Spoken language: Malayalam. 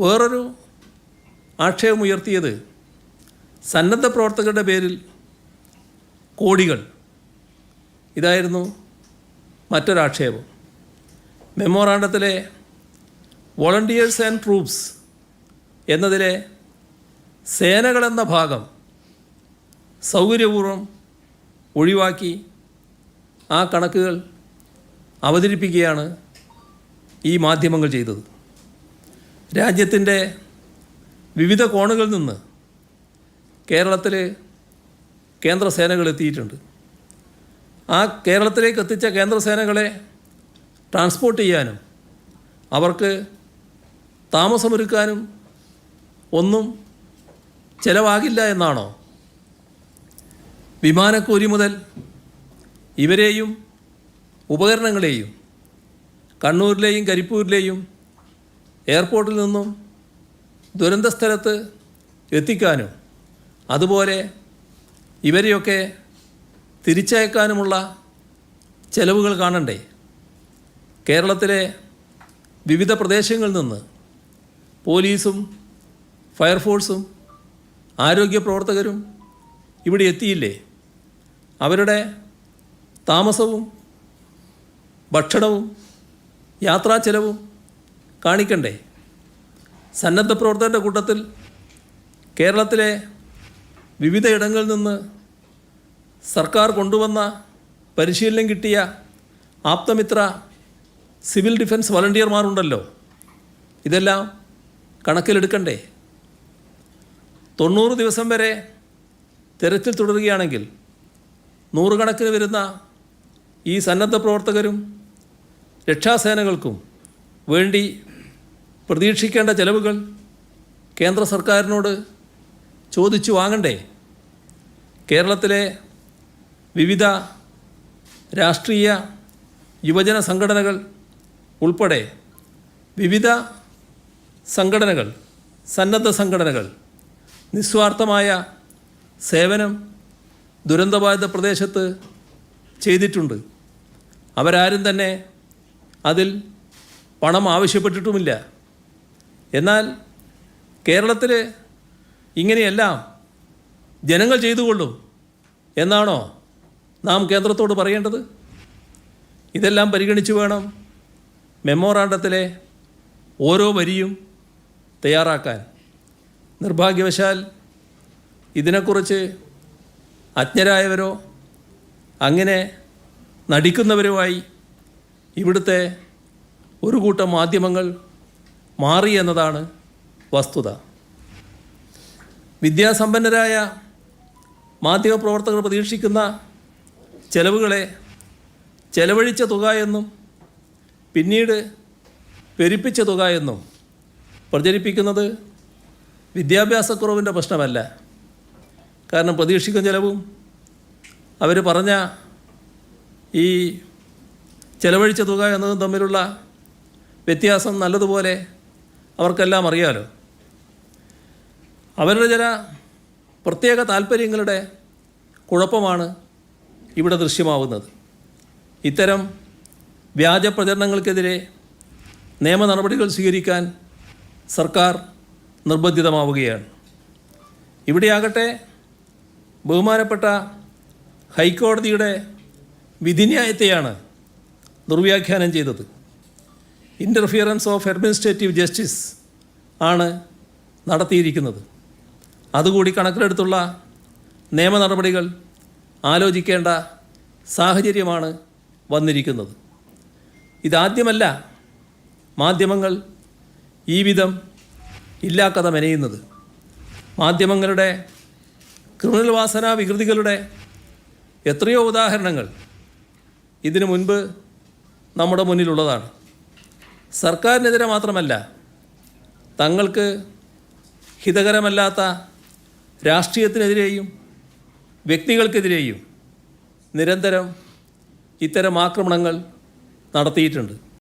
വേറൊരു ആക്ഷേപം ഉയർത്തിയത് സന്നദ്ധ പ്രവർത്തകരുടെ പേരിൽ കോടികൾ. ഇതായിരുന്നു മറ്റൊരാക്ഷേപം. മെമ്മോറാണ്ടത്തിലെ വോളണ്ടിയേഴ്സ് ആൻഡ് ട്രൂപ്സ് എന്നതിലെ സേനകളെന്ന ഭാഗം സൗകര്യപൂർവം ഒഴിവാക്കി ആ കണക്കുകൾ അവതരിപ്പിക്കുകയാണ് ഈ മാധ്യമങ്ങൾ ചെയ്തത്. രാജ്യത്തിന്റെ വിവിധ കോണുകളിൽ നിന്ന് കേരളത്തിൽ കേന്ദ്ര സേനകൾ എത്തിയിട്ടുണ്ട്. ആ കേരളത്തിലേക്ക് എത്തിച്ച കേന്ദ്ര സേനകളെ ട്രാൻസ്പോർട്ട് ചെയ്യാനും അവർക്ക് താമസമൊരുക്കാനും ഒന്നും ചിലവാകില്ല എന്നാണോ? വിമാനക്കൂലി മുതൽ ഇവരെയും ഉപകരണങ്ങളെയും കണ്ണൂരിലെയും കരിപ്പൂരിലെയും എയർപോർട്ടിൽ നിന്നും ദുരന്ത സ്ഥലത്ത് എത്തിക്കാനും അതുപോലെ ഇവരെയൊക്കെ തിരിച്ചയക്കാനുമുള്ള ചെലവുകൾ കാണണ്ടേ? കേരളത്തിലെ വിവിധ പ്രദേശങ്ങളിൽ നിന്ന് പോലീസും ഫയർഫോഴ്സും ആരോഗ്യ പ്രവർത്തകരും ഇവിടെ എത്തിയില്ലേ? അവരുടെ താമസവും ഭക്ഷണവും യാത്രാ ചെലവും കാണിക്കണ്ടേ? സന്നദ്ധ പ്രവർത്തകരുടെ കൂട്ടത്തിൽ കേരളത്തിലെ വിവിധ ഇടങ്ങളിൽ നിന്ന് സർക്കാർ കൊണ്ടുവന്ന പരിശീലനം കിട്ടിയ ആപ്തമിത്ര സിവിൽ ഡിഫൻസ് വളണ്ടിയർമാരുണ്ടല്ലോ. ഇതെല്ലാം കണക്കിലെടുക്കണ്ടേ? തൊണ്ണൂറ് ദിവസം വരെ തിരച്ചിൽ തുടരുകയാണെങ്കിൽ നൂറുകണക്കിന് വരുന്ന ഈ സന്നദ്ധ പ്രവർത്തകരും രക്ഷാസേനകൾക്കും വേണ്ടി പ്രതീക്ഷിക്കേണ്ട ചെലവുകൾ കേന്ദ്ര സർക്കാരിനോട് ചോദിച്ചു വാങ്ങണ്ടേ? കേരളത്തിലെ വിവിധ രാഷ്ട്രീയ യുവജന സംഘടനകൾ ഉൾപ്പെടെ വിവിധ സംഘടനകൾ സന്നദ്ധ സംഘടനകൾ നിസ്വാർത്ഥമായ സേവനം ദുരന്തബാധിത പ്രദേശത്ത് ചെയ്തിട്ടുണ്ട്. അവരാരും തന്നെ അതിൽ പണം ആവശ്യപ്പെട്ടിട്ടുമില്ല. എന്നാൽ കേരളത്തിൽ ഇങ്ങനെയെല്ലാം ജനങ്ങൾ ചെയ്തുകൊള്ളും എന്നാണോ നാം കേന്ദ്രത്തോട് പറയേണ്ടത്? ഇതെല്ലാം പരിഗണിച്ചു വേണം മെമ്മോറാണ്ടത്തിലെ ഓരോ വരിയും തയ്യാറാക്കാൻ. നിർഭാഗ്യവശാൽ ഇതിനെക്കുറിച്ച് അജ്ഞരായവരോ അങ്ങനെ നടിക്കുന്നവരുമായി ഇവിടുത്തെ ഒരു കൂട്ടം മാധ്യമങ്ങൾ മാറി എന്നതാണ് വസ്തുത. വിദ്യാസമ്പന്നരായ മാധ്യമപ്രവർത്തകർ പ്രതീക്ഷിക്കുന്ന ചെലവുകളെ ചെലവഴിച്ച തുക എന്നും പിന്നീട് പെരുപ്പിച്ച തുക എന്നും പ്രചരിപ്പിക്കുന്നത് വിദ്യാഭ്യാസക്കുറവിന്റെ പ്രശ്നമല്ല. കാരണം പ്രതീക്ഷിക്കുന്ന ചിലവും അവർ പറഞ്ഞ ഈ ചെലവഴിച്ച തുക എന്നതും തമ്മിലുള്ള വ്യത്യാസം നല്ലതുപോലെ അവർക്കെല്ലാം അറിയാലോ. അവരുടെ ചില പ്രത്യേക താല്പര്യങ്ങളുടെ കുഴപ്പമാണ് ഇവിടെ ദൃശ്യമാവുന്നത്. ഇത്തരം വ്യാജ പ്രചരണങ്ങൾക്കെതിരെ നിയമ നടപടികൾ സ്വീകരിക്കാൻ സർക്കാർ നിർബന്ധിതമാവുകയാണ്. ഇവിടെയാകട്ടെ ബഹുമാനപ്പെട്ട ഹൈക്കോടതിയുടെ വിധിന്യായത്തെയാണ് ദുർവ്യാഖ്യാനം ചെയ്തത്. ഇന്റർഫിയറൻസ് ഓഫ് അഡ്മിനിസ്ട്രേറ്റീവ് ജസ്റ്റിസ് ആണ് നടത്തിയിരിക്കുന്നത്. അതുകൂടി കണക്കിലെടുത്തുള്ള നിയമ നടപടികൾ ആലോചിക്കേണ്ട സാഹചര്യമാണ് വന്നിരിക്കുന്നത്. ഇതാദ്യമല്ല മാധ്യമങ്ങൾ ഈ വിധം ഇല്ലാക്കഥ മെനയുന്നത് മാധ്യമങ്ങളുടെ ക്രിമിനൽ വാസന വികൃതികളുടെ എത്രയോ ഉദാഹരണങ്ങൾ ഇതിനു മുൻപ് നമ്മുടെ മുന്നിലുള്ളതാണ്. സർക്കാരിനെതിരെ മാത്രമല്ല തങ്ങൾക്ക് ഹിതകരമല്ലാത്ത രാഷ്ട്രീയത്തിനെതിരെയും വ്യക്തികൾക്കെതിരെയും നിരന്തരം ഇത്തരം ആക്രമണങ്ങൾ നടത്തിയിട്ടുണ്ട്.